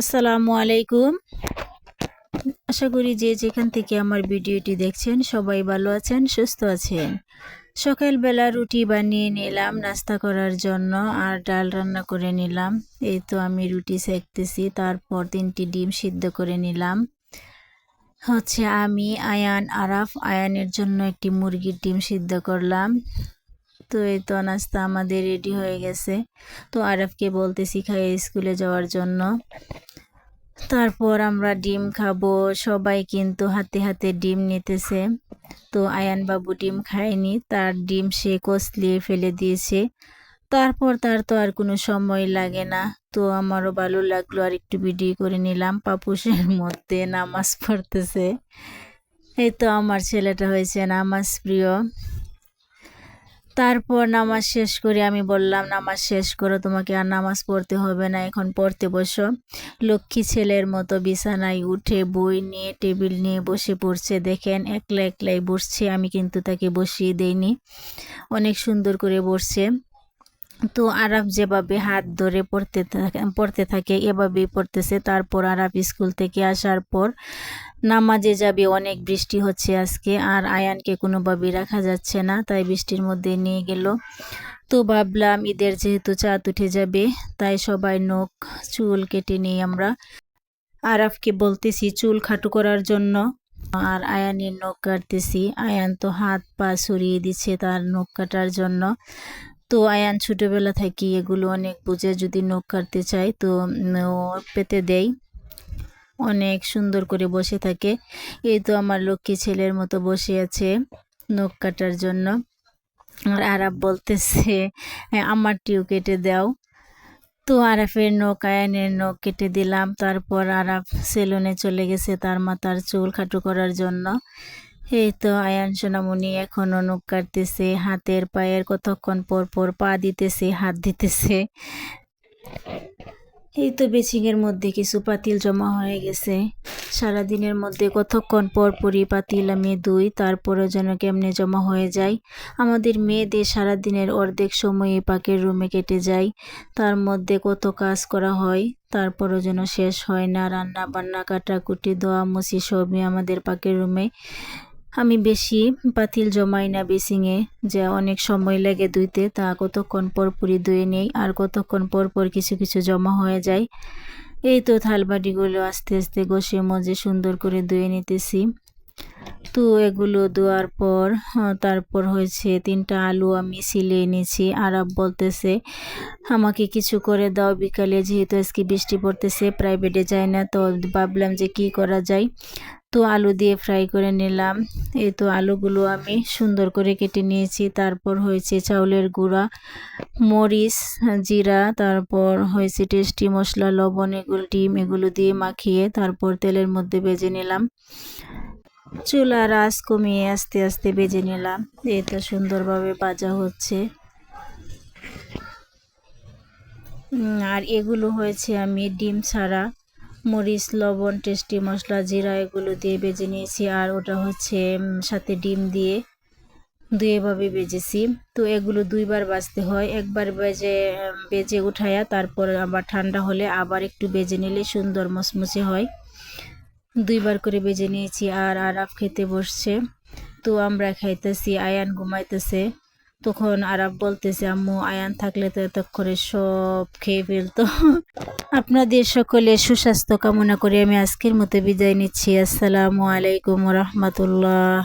আসসালামু আলাইকুম। আশা করি যে যেখান থেকে আমার ভিডিওটি দেখছেন সবাই ভালো আছেন, সুস্থ আছেন। সকালবেলা রুটি বানিয়ে নিলাম, নাস্তা করার জন্য, আর ডাল রান্না করে নিলাম। এই তো আমি রুটি সেকতেছি, তারপর তিনটি ডিম সিদ্ধ করে নিলাম। হচ্ছে আমি, আয়ান, আরাফ, আয়ানের জন্য একটি মুরগির ডিম সিদ্ধ করলাম। তো এই তো নাস্তা আমাদের রেডি হয়ে গেছে। তো আরফকে বলতেছি খাইয়ে স্কুলে যাওয়ার জন্য। তারপর আমরা ডিম খাব। সবাই কিন্তু হাতে হাতে ডিম নিতেছে। তো আয়ান বাবু ডিম খায়নি, তার ডিম সে কষলিয়ে ফেলে দিয়েছে। তারপর তার তো আর কোনো সময় লাগে না। তো আমারও ভালো লাগল, আর একটু ভিডিও করে নিলাম। পাপুসের মধ্যে নামাজ পড়তেছে। এই তো আমার ছেলেটা হয়েছে নামাজ প্রিয়। তারপর নামাজ শেষ করে। আমি বললাম, নামাজ শেষ করো, তোমাকে আর নামাজ পড়তে হবে না, এখন পড়তে বসো। লক্ষ্মী ছেলের মতো বিছানায় উঠে বই নিয়ে, টেবিল নিয়ে বসে পড়ছে। দেখেন, একলা একলাই বসছে। আমি কিন্তু তাকে বসিয়ে দেইনি। অনেক সুন্দর করে বসছে। তো আরাফ যেভাবে হাত ধরে পড়তে থাকে পড়তে থাকে, এভাবেই পড়তেছে। তারপর আরাফ স্কুল থেকে আসার পর নামাজে যাবে, অনেক বৃষ্টি হচ্ছে আজকে আর আয়ানকে কোনোভাবে রাখা যাচ্ছে না, তাই বৃষ্টির মধ্যে নিয়ে গেল। তো ভাবলাম ঈদের যেহেতু চাঁদ উঠে যাবে, তাই সবাই নখ, চুল কেটে নিই আমরা। আরাফকে বলতেছি, চুল খাটু করার জন্য। আর আয়ানের নখ কাটতেছি, আয়ান তো হাত পা সরিয়ে দিচ্ছে তার নখ কাটার জন্য। তো আয়ান ছোটোবেলা থাকি এগুলো অনেক বুঝে, যদি নখ কাটতে চায় তো পেতে দেয়। অনেক সুন্দর করে বসে থাকে। এই তো আমার লক্ষ্মী ছেলের মতো বসে আছে নখ কাটার জন্য। আর আরাব বলতেছে আমার আমারটিও কেটে দাও। তো আরাফের নখ, আয়ানের নখ কেটে দিলাম। তারপর আরাফ সেলুনে চলে গেছে তার মাথার চুল খাটু করার জন্য। এই তো আয়ান সোনামণি এখনও নখ কাটতেছে, হাতের পায়ের কতক্ষণ পর পর পা দিতেছে, হাত দিতেছে। এই তো বেচিংয়ের মধ্যে কিছু পাতিল জমা হয়ে গেছে। সারাদিনের মধ্যে কতক্ষণ পর পরই পাতিল আমি দুই তারপরে যেন কেমনে জমা হয়ে যায়। আমাদের মেয়েদের সারাদিনের অর্ধেক সময়ে পাকের রুমে কেটে যায়। তার মধ্যে কত কাজ করা হয়, তারপরও যেন শেষ হয় না। রান্না বান্না কাটাকুটি, দোয়া, মুছি সবই আমাদের পাকের রুমে আমি বেশি পাতিল জমাই না বেসিংয়ে, যে অনেক সময় লাগে ধুইতে, তা কতক্ষণ পরপুরি ধুয়ে নেই, আর কতক্ষণ পর পর কিছু কিছু জমা হয়ে যায়। এই তো থালবাটিগুলো আস্তে আস্তে ঘষে মজে সুন্দর করে ধুয়ে নিতেছি। তো এগুলো দেওয়ার পর তারপর হয়েছে তিনটা আলু আমি সিলিয়ে নিয়েছি। আর বলতেছে, আমাকে কিছু করে দাও, বিকালে যেহেতু আজকে বৃষ্টি পড়তেছে প্রাইভেটে যায় না, তো ভাবলাম যে কি করা যায়? তো আলু দিয়ে ফ্রাই করে নিলাম। এই তো আলুগুলো আমি সুন্দর করে কেটে নিয়েছি। তারপর হয়েছে চাউলের গুঁড়া, মরিচ, জিরা, তারপর হয়েছে টেস্টি মশলা, লবণ, এগুলো ডিম, এগুলো দিয়ে মাখিয়ে তারপর তেলের মধ্যে বেজে নিলাম। চুলা রাস কমিয়ে আস্তে আস্তে বেজে নিলাম। তো সুন্দরভাবে ভাজা হচ্ছে। আর এগুলো হয়েছে আমি ডিম ছাড়া। মরিচ, লবণ, টেস্টি মশলা, জিরা, এগুলো দিয়ে বেজে নিয়েছি। আর ওটা হচ্ছে সাথে ডিম দিয়ে দুইভাবে বেজেছি। তো এগুলো দুইবার বাজতে হয়। একবার বেজে বেজে উঠায়া, তারপর আবার ঠান্ডা হলে আবার একটু বেজে নিলে সুন্দর মচমচে হয়। দুইবার করে বেজে নিয়েছি আর আরাফ খেতে বসছে। তো আমরা খাইতেছি, আয়ান ঘুমাইতেছে। তখন আরাফ বলতেছে, আম্মু, আয়ান থাকলে তো এত করে সব খেয়ে ফেলতো। আপনাদের সকলে সুস্বাস্থ্য কামনা করে আমি আজকের মতো বিদায় নিচ্ছি। আসসালামু আলাইকুম রহমতুল্লাহ।